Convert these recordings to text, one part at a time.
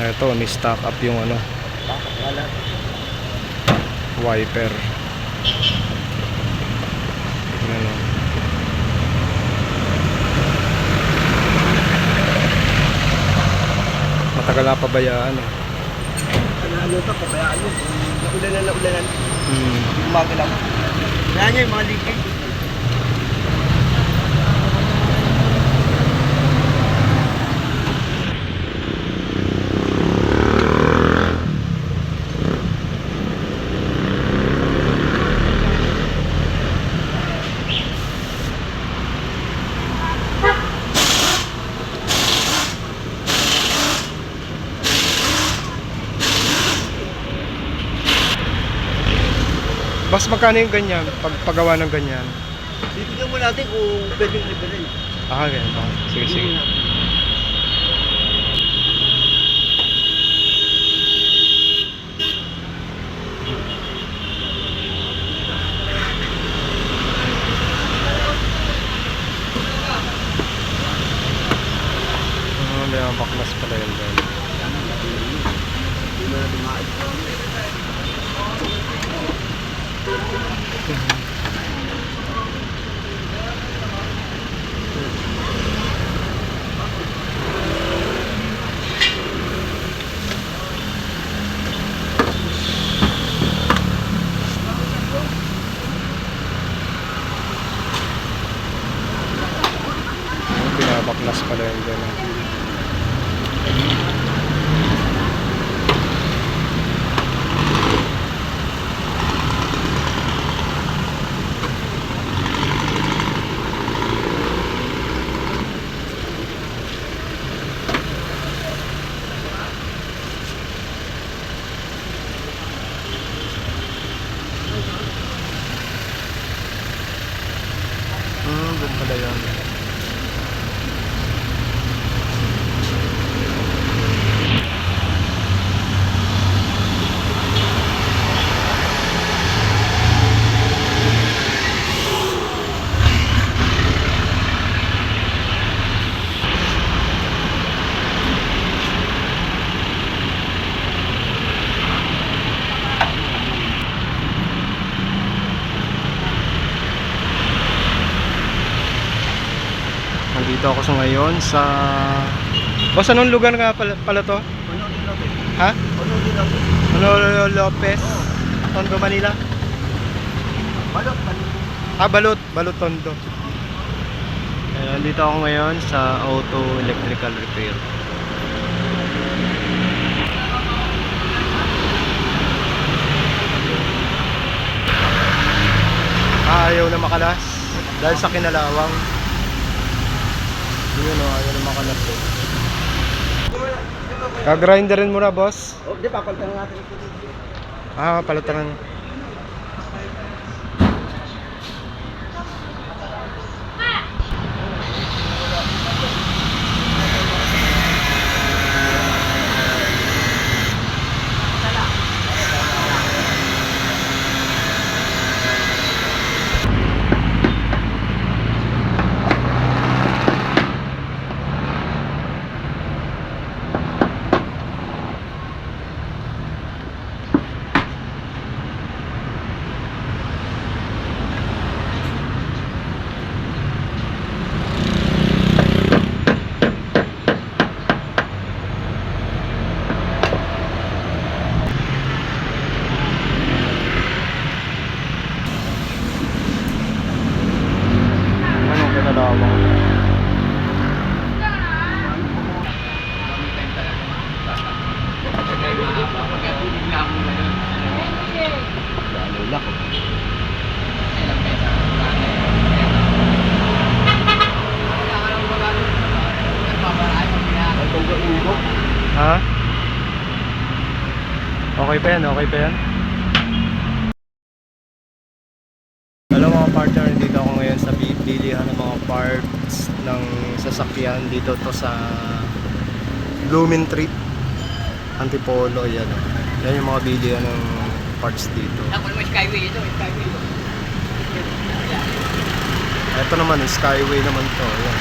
Ito, ni-stock up yung ano, wiper. Ano. Matagal na pabayaan eh. Ano to, pabayaan yun. Naulanan na ulanan. Hmm. Gumagalaw. Kaya niya yung mga leakage. Bas magkano yung ganyan? Pag paggawa ng ganyan? Bibigyan mo natin kung pwedeng libre. Ah, ganyan ba? Sige, sige. Ah, may baklas pala yun. Hindi mo na dumaan. Ah, Binabaklas pala yun doon. Hmm, doon pala yun. Nandito ako sa ngayon sa... Boss, anong lugar nga pala, pala to? Din natin? Ha? Din natin? Manolo Lopez, Tondo, Manila? Balot, balot. Ah, Balot, Balot Tondo. Ayan, nandito ako ngayon sa auto electrical repair. Ah, ayaw na makalas dahil sa kinalawang. Yun o, ayaw na makalas. eh. Kagrinderin mo na, boss. Oh, di papalitan na natin ito. Ah, palutaran. Anong kinalawang? Lalo ko. Ang tungkol ulo. Ha? Okay pa yan, okay pa yan. Hello mga partner, dito ako ngayon sa bilihan parts ng sasakyan dito to sa Blooming Tree Antipolo, yan. Yan yung mga bilihan ng parts dito. Ako naman skyway ito, skyway ito. Ito naman, Skyway naman to. Yan.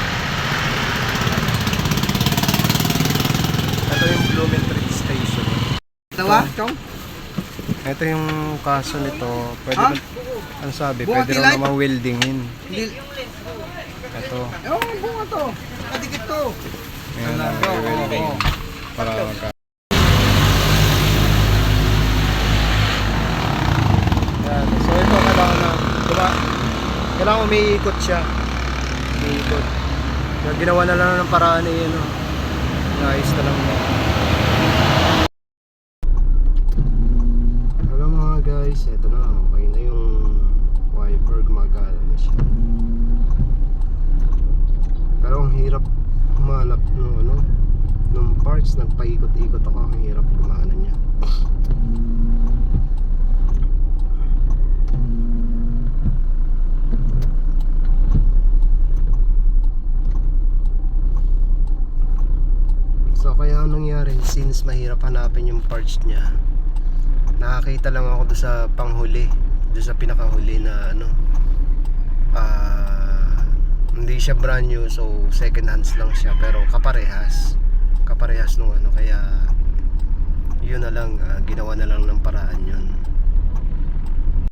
Ito yung Blooming Trees. ba, Chong? Ito yung kaso nito. Pwede Ha? na, ano sabi, Buhat pwede raw namang weldingin. Hindi. Ito. Ewan ko bunga to. Kadikit to. Ayan na, Talaga, oo, welding. oo. Para magka... Yan. So ito kailangan na, diba? Kailangan umiikot siya. Umiikot. Kaya ginawa na lang ng paraan eh, ano. Nice na lang niya. Hello mga guys, ito na, okay na yung wiper, gumagana na siya. Pero ang hirap humanap ng ano, ng parts, nagpaikot-ikot ako, ang hirap gumana niya. So kaya ang nangyari, since mahirap hanapin yung parts niya, nakakita lang ako doon sa panghuli, doon sa pinakahuli na ano, ah, hindi siya brand new, so second hands lang siya, pero kaparehas, kaparehas nung ano, kaya yun na lang, ah, ginawa na lang ng paraan yun.